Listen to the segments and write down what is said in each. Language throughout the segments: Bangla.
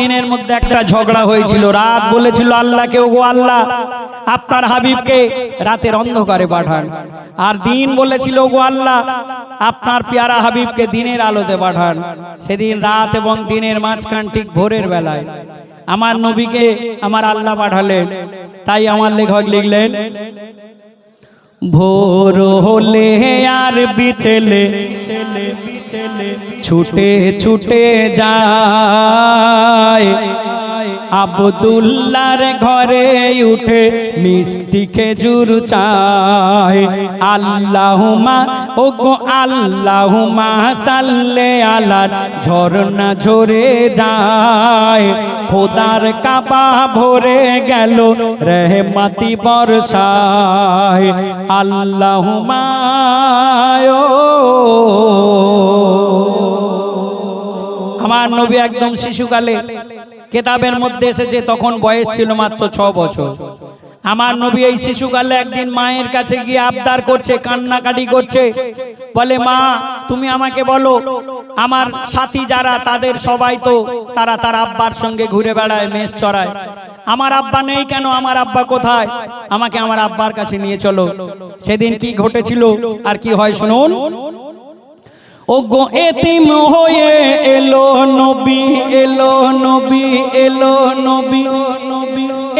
দিনের মধ্যে একটা ঝগড়া হয়েছিল। রাত বলেছিল আল্লাহকে ওগো আল্লাহ, আপনার হাবিবকে রাতের অন্ধকারে পাঠান। আর দিন বলেছিল ওগো আল্লাহ, আপনার পেয়ারা হাবিবকে দিনের আলোতে পাঠান। সেদিন রাত এবং দিনের মাঝখান ঠিক ভোরের বেলায় আমার নবীকে আমার আল্লাহ পাঠালেন। তাই আমার লেখক লিখলেন, ভোর হলে আর বিছেলে ছুটে ছুটে যায় আবদুল্লার ঘরে উঠে মিষ্টি খেজুর চায় আল্লাহুমা ও গো আল্লাহুমা সাল্লে আলার ঝরনা ঝরে যায়। খোদার কাবা ভরে গেল, রেহমাতি বর্ষায়। আল্লাহুমা আমার নবী একদম শিশুকালে কেতাবের মধ্যে এসেছে, তখন বয়স ছিল মাত্র ছ বছর। আমার নবী এই শিশুকালে একদিন মায়ের কাছে গিয়ে আবদার করছে, কান্নাকাটি করছে। বলে, মা, তুমি আমাকে বলো, আমার সাথী যারা, তাদের সবাই তো তারা তার আব্বার সঙ্গে ঘুরে বেড়ায়, মেষ চড়ায়। আমার আব্বা নেই কেন? আমার আব্বা কোথায়? আমাকে আমার আব্বার কাছে নিয়ে চলো। সেদিন কি ঘটেছিল আর কি হয় শুনুন? ও গো এতিম হয়ে এলো এলো নবী এলো নবী।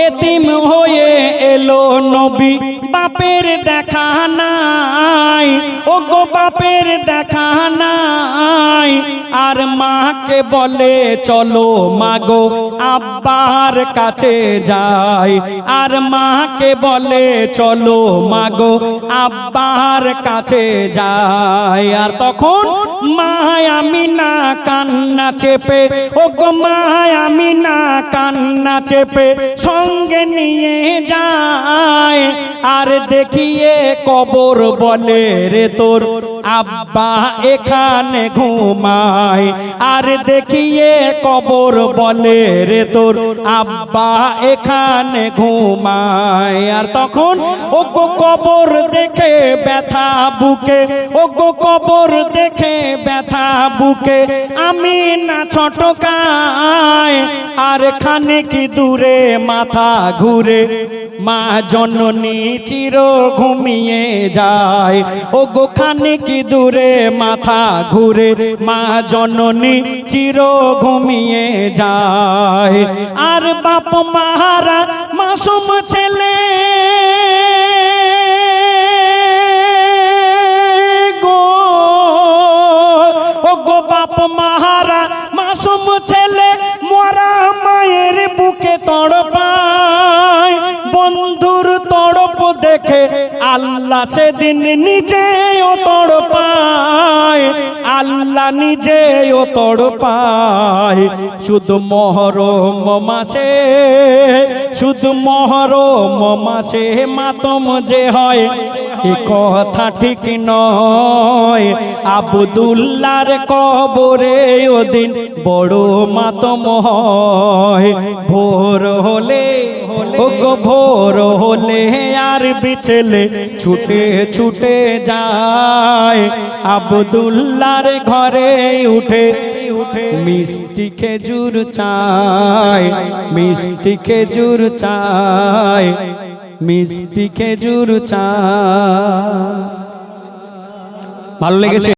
এতিম হয়ে এলো নবী। বাপের দেখা নাই ও গো বাপের দেখা নাই। আর মাকে বলে, চলো মাগো, আব্বার কাছে যাই। আর মাকে বলে, চলো মাগো, আব্বার কাছে যাই। আর তখন মায় আমি না কান্না চেপে ও গো মায় আমি না কান্না চেপে সঙ্গে নিয়ে যায়। আর দেখিয়ে কবর বলে রে তোর, আব্বা এখানে ঘুমায়। আর দেখিয়ে কবর বলে রে তোর, আব্বা এখানে ঘুমায়। আর তখন ও গো কবর দেখে ব্যথা বুকে ও গো কবর দেখে ব্যথা বুকে, আমি না ছোটকায়। আর খানিক দূরে মাথা ঘুরে মা জননী চির ঘুমিয়ে যায়। ও গো খানিক দূরে, মাথা ঘুরে মা জননী চির ঘুমিয়ে যায়। আর বাপ মাহারা মাসুম ছেলে। আল্লাহ সেদিন নিজেও তড়পায় আল্লাহ নিজেও তড়পায় শুধু মহরম মাসে, শুধু মহরম মাসে মাতম যে হয়, এ কথা ঠিক নয়। আবদুল্লার কবরে ওদিন বড় মাতম হয়। ভোর হলে ও ভোর হলে আর বিছেলে ছুটে ছুটে যায়। আবদুল্লার ঘরে উঠে উঠে মিষ্টি খেজুর চায়, মিষ্টি খেজুর চায়, মিষ্টি খেজুর চায়। ভালো লেগেছে।